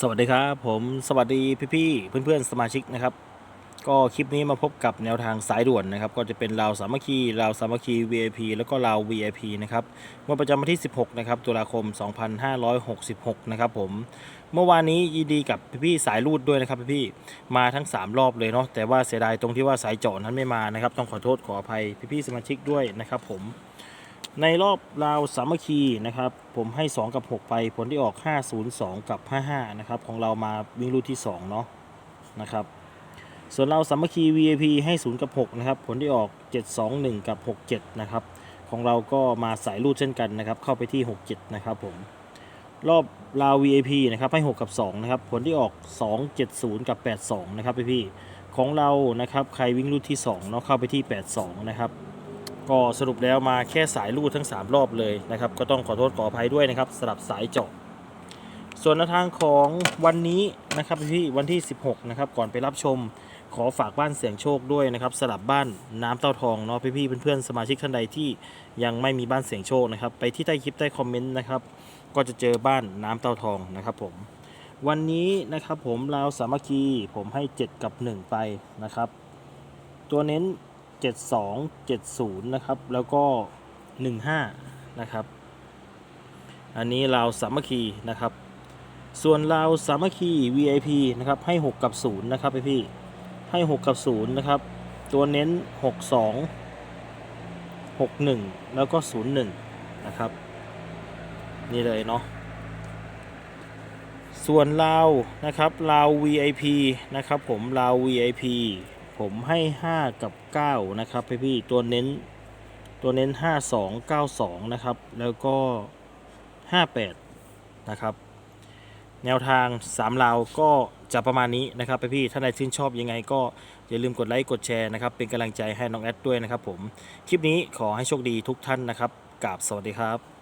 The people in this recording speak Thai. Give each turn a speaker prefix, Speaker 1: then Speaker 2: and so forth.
Speaker 1: สวัสดีครับผมสวัสดีพี่ๆเพื่อนๆสมาชิกนะครับ ก็คลิปนี้มาพบกับแนวทางสายด่วนนะครับ ก็จะเป็นราวสามัคคีราวสามัคคี VIP แล้วก็ราว VIP นะครับงวดประจำวันที่ 16 นะครับตุลาคม 2566 นะครับผมเมื่อวานนี้ยินดีกับพี่ๆสายรูดด้วยนะครับพี่ๆมาทั้ง 3 รอบเลยเนาะแต่ว่าเสียดายตรงที่ว่าสายเจาะนั้นไม่มานะครับ ต้องขอโทษขออภัยพี่ๆสมาชิกด้วยนะครับผม ในรอบราวสามัคคีนะครับ ผมให้ 2 กับ 6 ไปผลที่ออก 502 กับ 55 นะครับ ของเรามาวิ่งรูดที่ 2 เนาะนะครับ ส่วนเราสามัคคี VIP ให้ 0 กับ 6 นะครับ ผลที่ออก 721 กับ 67 นะครับ ของเราก็มาสายรูดเช่นกันนะครับ เข้าไปที่ 67 นะครับผม รอบราว VIP นะครับ ให้ 6 กับ 2 นะครับ ผลที่ออก 270 กับ 82 นะครับพี่ๆของเรานะครับ ใครวิ่งรูดที่ 2 เนาะเข้าไปที่ 82 นะครับ ก็สรุปแล้วมาแค่สายรูดทั้ง 3 รอบเลยนะครับ ก็ต้องขอโทษขออภัยด้วยนะครับสำหรับสายเจาะส่วนแนวทางของวันนี้นะครับพี่วันที่ 16 นะครับ ก่อนไปรับชม ขอฝากบ้านเสียงโชคด้วยนะครับสลับบ้านน้ำเต้าทองเนาะพี่ๆเพื่อนๆสมาชิกท่านใดที่ยังไม่มีบ้านเสียงโชคนะครับ ไปที่ใต้คลิปใต้คอมเมนต์นะครับ ก็จะเจอบ้านน้ำเต้าทองนะครับผมวันนี้นะครับผมเราสามัคคีผมให้ 7 กับ 1 ไปนะครับ ตัวเน้น 72 70 นะครับ แล้วก็ 15 นะครับ อันนี้ราวสามัคคีนะครับ ส่วนราวสามัคคี VIP นะครับ ให้ 6 กับ 0 นะครับพี่พี่ให้ 6 กับ 0 นะครับ ตัวเน้น 62 61 แล้วก็ 01 นะครับ นี่เลยเนาะส่วนลาวนะครับลาว VIP นะครับผมลาว VIP ผมให้ 5 กับ 9 นะครับพี่พี่ตัวเน้นตัวเน้น 52 92 นะครับ แล้วก็ 58 นะครับ แนวทาง3ลาวก็จะประมาณนี้นะครับพี่พี่ๆท่านใดชื่นชอบยังไงก็อย่าลืมกดไลค์กดแชร์นะครับ เป็นกำลังใจให้น้องแอดด้วยนะครับผม คลิปนี้ขอให้โชคดีทุกท่านนะครับกราบสวัสดีครับ